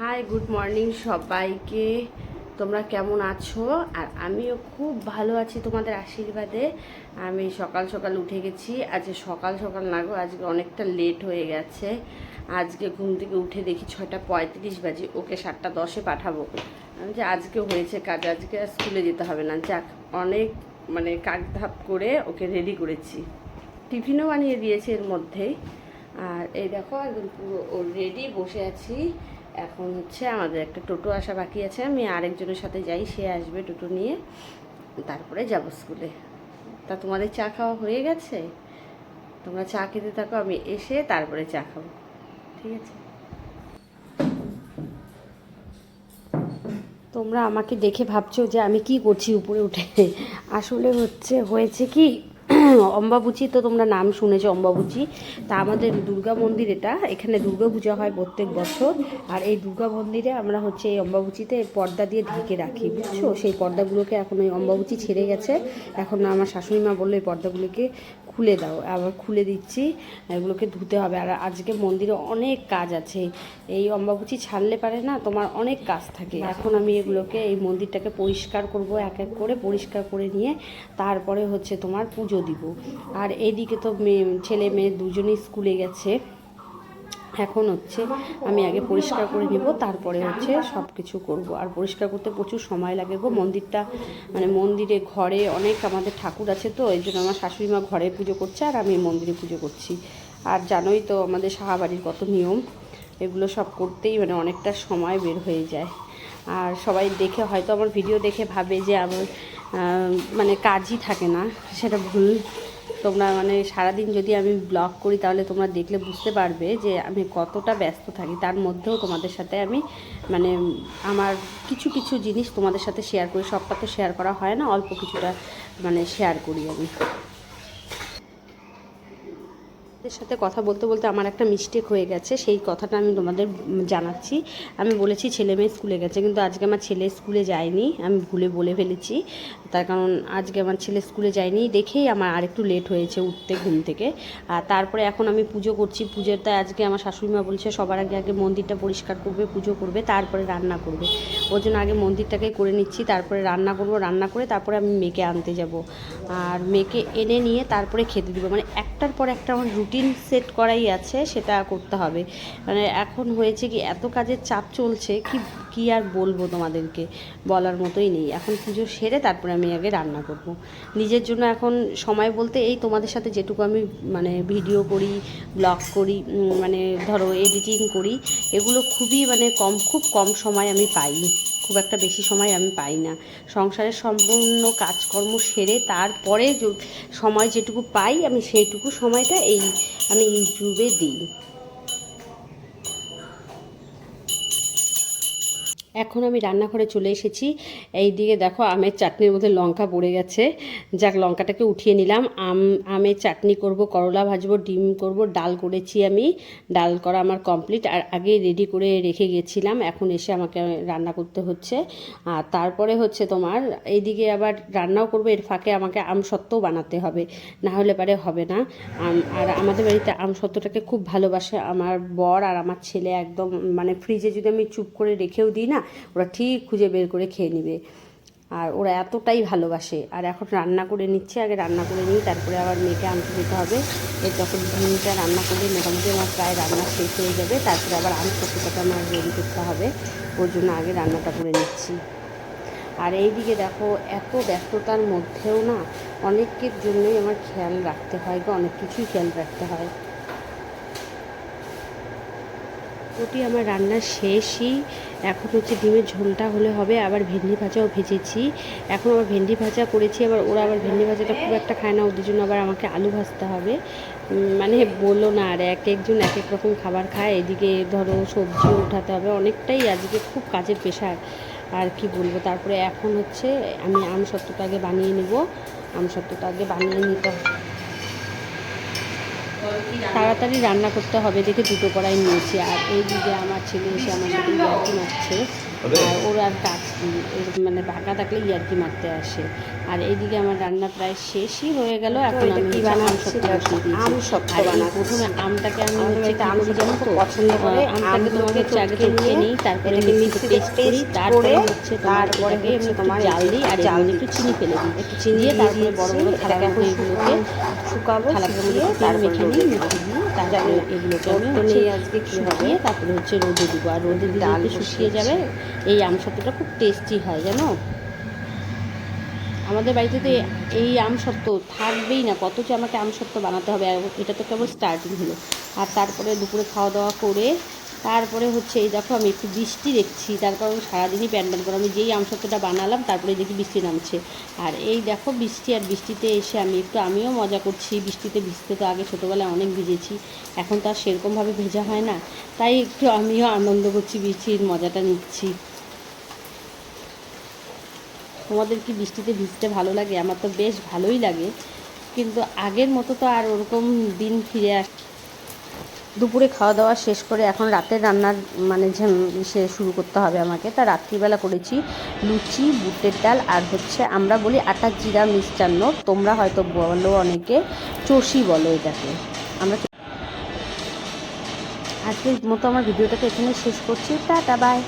Hi good morning সবাইকে। তোমরা কেমন আছো? আর আমিও খুব ভালো আছি তোমাদের আশীর্বাদে। আমি সকাল সকাল উঠে গেছি। আজকে সকাল সকাল না গো, আজকে অনেকটা লেট হয়ে গেছে। আজকে ঘুম থেকে উঠে দেখি ছয়টা পঁয়ত্রিশ বাজে, ওকে সাতটা দশে পাঠাবো। আমি যে আজকে হয়েছে কাজ, আজকে আর স্কুলে যেতে হবে না। যাক, অনেক মানে কাক ধাপ করে ওকে রেডি করেছি। টিফিনও বানিয়ে দিয়েছি এর মধ্যেই। আর এই দেখো, একদম পুরো ও রেডি বসে আছি। এখন হচ্ছে আমাদের একটা টোটো আসা বাকি আছে, আমি আরেকজনের সাথে যাই, সে আসবে টোটো নিয়ে। তারপরে যাব স্কুলে তা তোমাদের চা খাওয়া হয়ে গেছে? তোমরা চা খেতে থাকো, আমি এসে তারপরে চা খাব। ঠিক আছে? তোমরা আমাকে দেখে ভাবছ যে আমি কি করছি উপরে উঠে। আসলে হচ্ছে, হয়েছে কি? অম্বাবুচি তো তোমরা নাম শুনেছো, অম্বাবুচি। তা আমাদের দুর্গা মন্দির এটা। এখানে দুর্গা পূজা হয় প্রত্যেক বছর। আর এই দুর্গা মন্দিরে আমরা হচ্ছে এই অম্বাবুচিতে পর্দা দিয়ে ঢেকে রাখি, বুঝছ? সেই পর্দাগুলোকে এখন ওই অম্বাবুচি ছেড়ে গেছে। এখন আমার শাশুড়ি মা বলল, এই পর্দাগুলোকে খুলে দাও আবার খুলে দিচ্ছি এগুলোকে ধুতে হবে। আর আজকে মন্দিরে অনেক কাজ আছে এই অম্বাবুচি ছাড়লে পারে না তোমার অনেক কাজ থাকে। এখন আমি এগুলোকে এই মন্দিরটাকে পরিষ্কার করব এক এক করে পরিষ্কার করে নিয়ে তারপরে হচ্ছে তোমার পুজো দিব। আর এদিকে তো মেয়ে ছেলে মেয়ে দুজনেই স্কুলে গেছে। এখন হচ্ছে আমি আগে পরিষ্কার করে নিব, তারপরে হচ্ছে সব কিছু করব। আর পরিষ্কার করতে প্রচুর সময় লাগে গো, মন্দিরটা মানে মন্দিরে ঘরে অনেক আমাদের ঠাকুর আছে তো, এই জন্য আমার শাশুড়ি মা ঘরে পুজো করছে আর আমি মন্দিরে পুজো করছি। আর জানোই তো আমাদের সাহাবাড়ির কত নিয়ম, এগুলো সব করতেই মানে অনেকটা সময় বের হয়ে যায়। আর সবাই দেখে হয়তো আমার ভিডিও দেখে ভাবে যে আমার মানে কাজই থাকে না, সেটা ভুল। তোমরা মানে সারাদিন যদি আমি ব্লগ করি, তাহলে তোমরা দেখলে বুঝতে পারবে যে আমি কতটা ব্যস্ত থাকি। তার মধ্যেও তোমাদের সাথে আমি মানে আমার কিছু কিছু জিনিস তোমাদের সাথে শেয়ার করি। সবটা তো শেয়ার করা হয় না, অল্প কিছুটা মানে শেয়ার করি আমি। সাথে কথা বলতে বলতে আমার একটা মিস্টেক হয়ে গেছে। সেই কথাটা আমি তোমাদের জানাচ্ছি। আমি বলেছি ছেলে মেয়ে স্কুলে গেছে, কিন্তু আজকে আমার ছেলে স্কুলে যায়নি। আমি ভুলে বলে ফেলেছি। তার কারণ আজকে আমার ছেলে স্কুলে যায়নি, দেখেই আমার আরেকটু লেট হয়েছে উঠতে, ঘুম থেকে। আর তারপরে এখন আমি পুজো করছি। পুজোতে আজকে আমার শাশুড়ি মা বলছে, সবার আগে আগে মন্দিরটা পরিষ্কার করবে, পুজো করবে, তারপরে রান্না করবে। ওর জন্য আগে মন্দিরটাকে করে নিচ্ছি, তারপরে রান্না করব, রান্না করে তারপরে আমি মেয়েকে আনতে যাব। আর মেয়েকে এনে নিয়ে তারপরে খেতে দিব। মানে একটার পর একটা আমার রুটিন সেট করাই আছে, সেটা করতে হবে। মানে এখন হয়েছে কি, এত কাজের চাপ চলছে, কি কি আর বলব তোমাদেরকে? বলার মতোই নেই। এখন পুজো সেরে তারপরে আমি আগে রান্না করব। নিজের জন্য এখন সময় বলতে এই তোমাদের সাথে যেটুকু আমি মানে ভিডিও করি ব্লগ করি মানে ধরো এডিটিং করি, এগুলো খুবই মানে কম, খুব কম সময় আমি পাই। খুব একটা বেশি সময় আমি পাই না। সংসারের সম্পূর্ণ কাজকর্ম সেরে তারপরে সময় যেটুকু পাই, আমি সেইটুকু সময়টা এই, আমি ইউটিউবে দিই। এখন আমি রান্নাঘরে চলে এসেছি। এই দিকে দেখো আমের চাটনির মধ্যে লঙ্কা পড়ে গেছে। যাক, লঙ্কাটাকে উঠিয়ে নিলাম। আম, আমের চাটনি করব, করলা ভাজবো, ডিম করব, ডাল করেছি আমি। ডাল করা আমার কমপ্লিট। আর আগে রেডি করে রেখে গেছিলাম। এখন এসে আমাকে রান্না করতে হচ্ছে। আর তারপরে হচ্ছে তোমার, এইদিকে আবার রান্নাও করব। এর ফাঁকে আমাকে আম সত্ত্বও বানাতে হবে। না হলে পারে হবে না। আর আমাদের বাড়িতে আম সত্ত্বটাকে খুব ভালোবাসে। আমার বর আর আমার ছেলে একদম মানে ফ্রিজে যদি আমি চুপ করে রেখেও দিই না ওরা ঠিক খুঁজে বের করে খেয়ে নেবে। আর ওরা এতটাই ভালোবাসে। আর এখন রান্না করে নিচ্ছে, আগে রান্না করে নিই, তারপরে আবার মেয়েকে আনতে যেতে হবে। এর তখন ডিমটা রান্না করলে মোটামুটি আমার প্রায় রান্না শেষ হয়ে যাবে। তারপরে আবার আম সত্যটাকে আমার রেডি করতে হবে। ওর জন্য আগে রান্নাটা করে নিচ্ছি। আর এইদিকে দেখো, এত ব্যস্ততার মধ্যেও না অনেকের জন্যই আমার খেয়াল রাখতে হয় বা অনেক কিছুই খেয়াল রাখতে হয়। ওটি আমার রান্না শেষই। এখন হচ্ছে ডিমের ঝোলটা হলে হবে, আবার ভেন্ডি ভাজাও ভেজেছি। এখন আবার ভেন্ডি ভাজা করেছি, আবার ওরা আবার ভেন্ডি ভাজাটা খুব একটা খায় না, ওদের জন্য আবার আমাকে আলু ভাজতে হবে। মানে বলল না, আর এক একজন এক এক রকম খাবার খায়, এদিকে ধরো সবজিও উঠাতে হবে, অনেকটাই আজকে খুব কাজের পেশার আর কি বলব, তারপরে এখন হচ্ছে আমি আম সত্ত্বটা আগে বানিয়ে নেব, আম সত্ত্বটা আগে বানিয়ে নিতে হবে। তাড়াতাড়ি রান্না করতে হবে দেখে দুটো কড়াই নিয়েছি। আর এই দিকে আমার ছেলে এসে আমার সাথে ইয়ার্কি মারছে আর। ওর আর কাজ মানে ফাঁকা থাকলে ইয়ার্কি মারতে আসে। আর এইদিকে আমার রান্না প্রায় শেষই হয়ে গেল এখন আমি আম? সত্য আম আর প্রথমে আমটাকে আমি হচ্ছে আম খুব পছন্দ করে। আমটাকে তোমাকে আগে চটকে নিয়ে নিই তারপরে পেস্ট করি তারপরে হচ্ছে তোমার তারপরে একটু তোমার জাল দিই আর জাল মধ্যে একটু চিনি ফেলে দিই একটু চিনি দিয়ে দিয়ে তারপরে বড় বড় এটাকে এগুলোকে শুকাবো শুকিয়ে একটু তেল মেখে নিই রোদে মেখে তারপরে এগুলোকে আমি হচ্ছে। শুকিয়ে তারপরে রোদে দিব। আর রোদে দিলে একটু শুকিয়ে যাবে। এই আম সত্যটা খুব টেস্টি হয় জানো? আমাদের বাড়িতে তো এই আম সত্ত্ব থাকবেই না। কত যে আমাকে আম সত্ত্ব বানাতে হবে। আর এটা তো কেবল স্টার্টিং হলো। আর তারপরে দুপুরে খাওয়া দাওয়া করে তারপরে হচ্ছে এই দেখো আমি একটু বৃষ্টি দেখছি, তার কারণ সারাদিনই প্যান্ডেল প্যান করে। আমি যেই আম সত্ত্বটা বানালাম, তারপরে দেখি বৃষ্টি নামছে। আর এই দেখো বৃষ্টি আর বৃষ্টিতে এসে আমি একটু, আমিও মজা করছি। বৃষ্টিতে ভিজতে তো আগে ছোটোবেলায় অনেক ভিজেছি, এখন তো আর সেরকমভাবে ভেজা হয় না। তাই একটু আমিও আনন্দ করছি, বৃষ্টির মজাটা নিচ্ছি। তোমাদের কি বৃষ্টিতে ভিজতে ভালো লাগে? আমার তো বেশ ভালোই লাগে। কিন্তু আগের মতো তো আর ওরকম দিন ফিরে আস দুপুরে খাওয়া দাওয়া শেষ করে এখন রাতের রান্নার মানে যে সে শুরু করতে হবে আমাকে, তা রাত্রিবেলা করেছি লুচি, বুটের ডাল আর হচ্ছে আমরা বলি আটা জিরা মিষ্টান্ন। তোমরা হয়তো বলো অনেকে, চষি বলো এটাকে। আমরা আজকের মতো আমার ভিডিওটাকে এখানে শেষ করছি। Tata, bye.